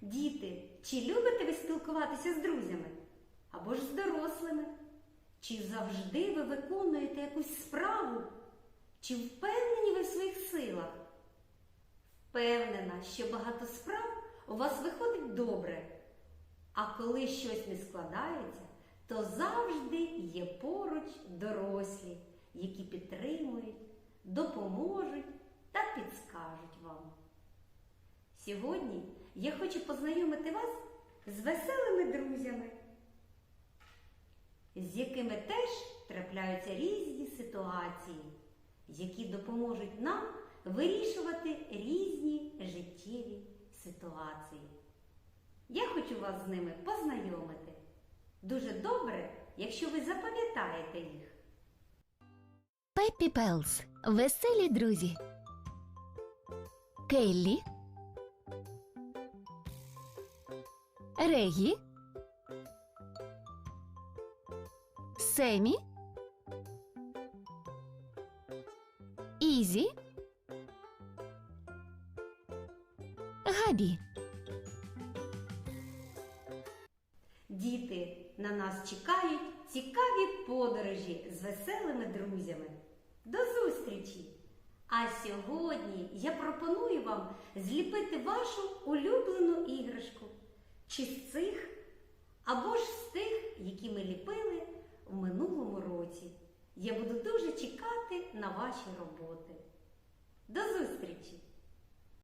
Діти, чи любите ви спілкуватися з друзями? Або ж з дорослими? Чи завжди ви виконуєте якусь справу? Чи впевнені ви в своїх силах? Впевнена, що багато справ у вас виходить добре. А коли щось не складається, то завжди є поруч дорослі, які підтримують, допоможуть та підскажуть вам. Сьогодні я хочу познайомити вас з веселими друзями, з якими теж трапляються різні ситуації, які допоможуть нам вирішувати різні життєві ситуації. Я хочу вас з ними познайомити. Дуже добре, якщо ви запам'ятаєте їх. Пеппі Пелс. Веселі друзі. Келлі. Регі. Семі. Ізі. Габі. Діти на нас чекають цікаві подорожі з веселими друзями. До зустрічі! А сьогодні я пропоную вам зліпити вашу улюблену. Чи з цих, або ж з тих, які ми ліпили в минулому році. Я буду дуже чекати на ваші роботи. До зустрічі!